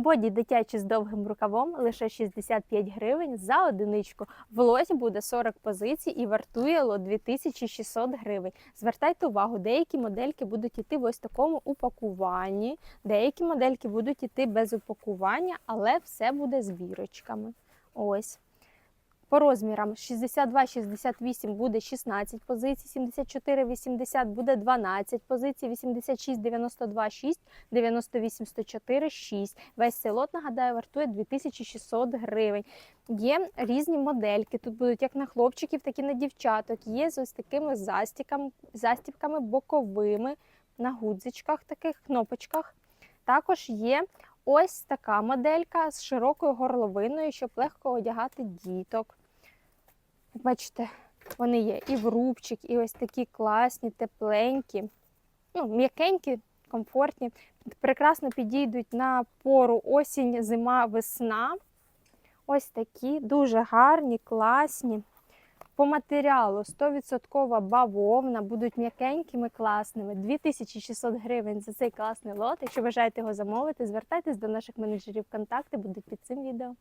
Боді дитячі з довгим рукавом лише 65 гривень за одиничку. В буде 40 позицій і вартує лот 2600 гривень. Звертайте увагу, деякі модельки будуть йти в ось такому упакуванні, деякі модельки будуть йти без упакування, але все буде з вірочками. Ось. По розмірам 62-68 буде 16 позицій, 74-80 буде 12 позицій, 86-92 6, 98-104 6. Весь цей лот, нагадаю, вартує 2600 гривень. Є різні модельки. Тут будуть як на хлопчиків, так і на дівчаток. Є з ось такими застіпками боковими на гудзичках, таких кнопочках. Також є ось така моделька з широкою горловиною, щоб легко одягати діток. Бачите, вони є і в рубчик, і ось такі класні, тепленькі, ну, м'якенькі, комфортні. Прекрасно підійдуть на пору осінь, зима, весна. Ось такі дуже гарні, класні. По матеріалу 100% бавовна, будуть м'якенькими, класними. 2600 гривень за цей класний лот. Якщо бажаєте його замовити, звертайтесь до наших менеджерів контакти, будуть під цим відео.